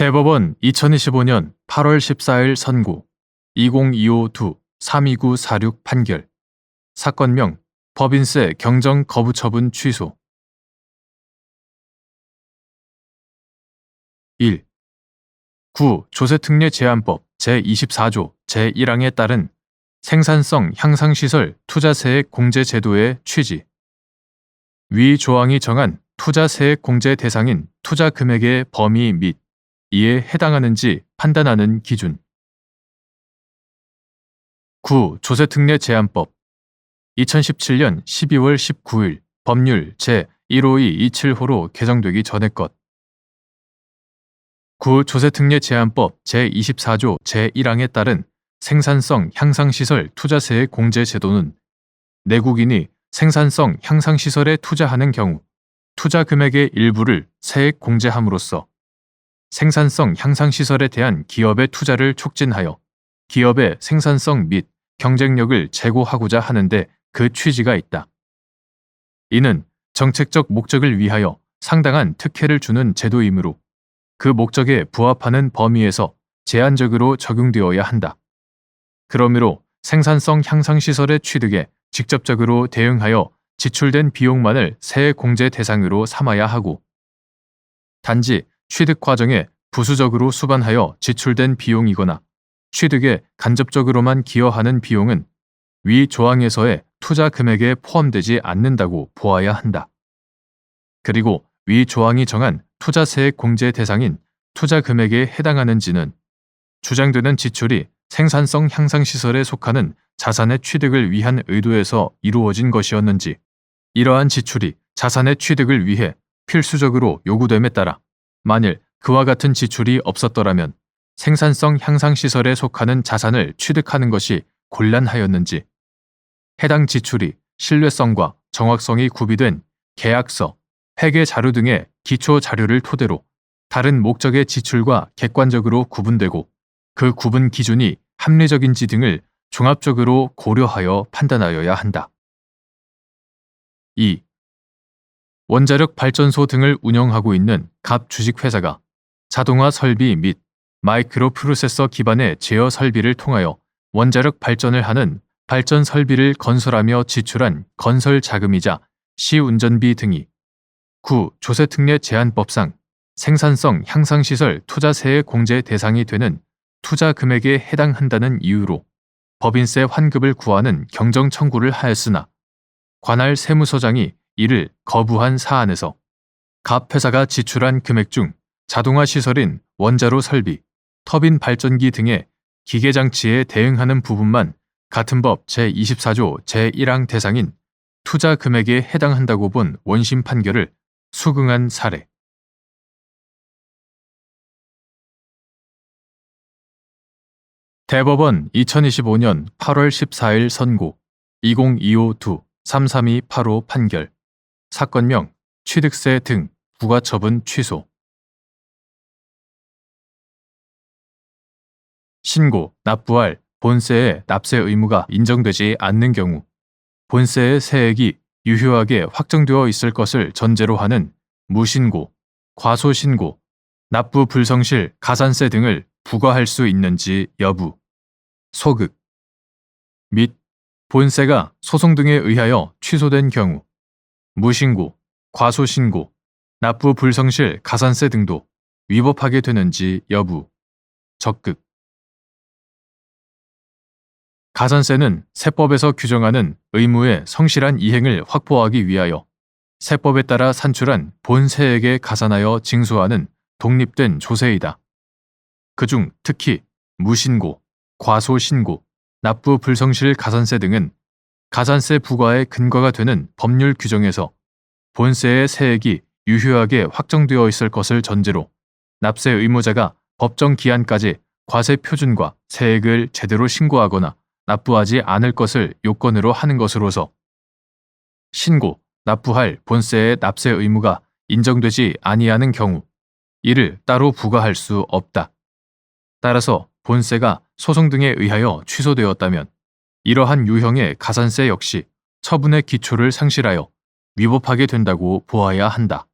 대법원 2025년 8월 14일 선고 2025-2-32946 판결 사건명 법인세 경정 거부 처분 취소 1. 9. 조세특례 제한법 제24조 제1항에 따른 생산성 향상시설 투자세액 공제 제도의 취지 위 조항이 정한 투자세액 공제 대상인 투자 금액의 범위 및 이에 해당하는지 판단하는 기준 9. 조세특례 제한법 2017년 12월 19일 법률 제15227호로 개정되기 전의 것 9. 조세특례 제한법 제24조 제1항에 따른 생산성 향상시설 투자세액 공제 제도는 내국인이 생산성 향상시설에 투자하는 경우 투자 금액의 일부를 세액 공제함으로써 생산성 향상 시설에 대한 기업의 투자를 촉진하여 기업의 생산성 및 경쟁력을 제고하고자 하는데 그 취지가 있다. 이는 정책적 목적을 위하여 상당한 특혜를 주는 제도이므로 그 목적에 부합하는 범위에서 제한적으로 적용되어야 한다. 그러므로 생산성 향상 시설의 취득에 직접적으로 대응하여 지출된 비용만을 세액 공제 대상으로 삼아야 하고 단지 취득 과정에 부수적으로 수반하여 지출된 비용이거나 취득에 간접적으로만 기여하는 비용은 위 조항에서의 투자 금액에 포함되지 않는다고 보아야 한다. 그리고 위 조항이 정한 투자세액 공제 대상인 투자 금액에 해당하는지는 주장되는 지출이 생산성 향상 시설에 속하는 자산의 취득을 위한 의도에서 이루어진 것이었는지 이러한 지출이 자산의 취득을 위해 필수적으로 요구됨에 따라 만일 그와 같은 지출이 없었더라면 생산성 향상 시설에 속하는 자산을 취득하는 것이 곤란하였는지 해당 지출이 신뢰성과 정확성이 구비된 계약서, 회계 자료 등의 기초 자료를 토대로 다른 목적의 지출과 객관적으로 구분되고 그 구분 기준이 합리적인지 등을 종합적으로 고려하여 판단하여야 한다. 2. 원자력 발전소 등을 운영하고 있는 갑 주식회사가 자동화 설비 및 마이크로 프로세서 기반의 제어 설비를 통하여 원자력 발전을 하는 발전 설비를 건설하며 지출한 건설 자금이자 시운전비 등이 9. 조세특례 제한법상 생산성 향상시설 투자세의 공제 대상이 되는 투자 금액에 해당한다는 이유로 법인세 환급을 구하는 경정 청구를 하였으나 관할 세무서장이 이를 거부한 사안에서 갑 회사가 지출한 금액 중 자동화 시설인 원자로 설비, 터빈 발전기 등의 기계 장치에 대응하는 부분만 같은 법 제24조 제1항 대상인 투자 금액에 해당한다고 본 원심 판결을 수긍한 사례. 대법원 2025년 8월 14일 선고 2025-2-33285 판결 사건명 취득세 등 부가처분 취소. 신고, 납부할 본세의 납세 의무가 인정되지 않는 경우 본세의 세액이 유효하게 확정되어 있을 것을 전제로 하는 무신고, 과소신고, 납부 불성실 가산세 등을 부과할 수 있는지 여부, 소급 및 본세가 소송 등에 의하여 취소된 경우 무신고, 과소신고, 납부 불성실 가산세 등도 위법하게 되는지 여부, 적극. 가산세는 세법에서 규정하는 의무의 성실한 이행을 확보하기 위하여 세법에 따라 산출한 본세액에 가산하여 징수하는 독립된 조세이다. 그중 특히 무신고, 과소신고, 납부 불성실 가산세 등은 가산세 부과의 근거가 되는 법률 규정에서 본세의 세액이 유효하게 확정되어 있을 것을 전제로 납세 의무자가 법정 기한까지 과세 표준과 세액을 제대로 신고하거나 납부하지 않을 것을 요건으로 하는 것으로서 신고, 납부할 본세의 납세 의무가 인정되지 아니하는 경우 이를 따로 부과할 수 없다. 따라서 본세가 소송 등에 의하여 취소되었다면 이러한 유형의 가산세 역시 처분의 기초를 상실하여 위법하게 된다고 보아야 한다.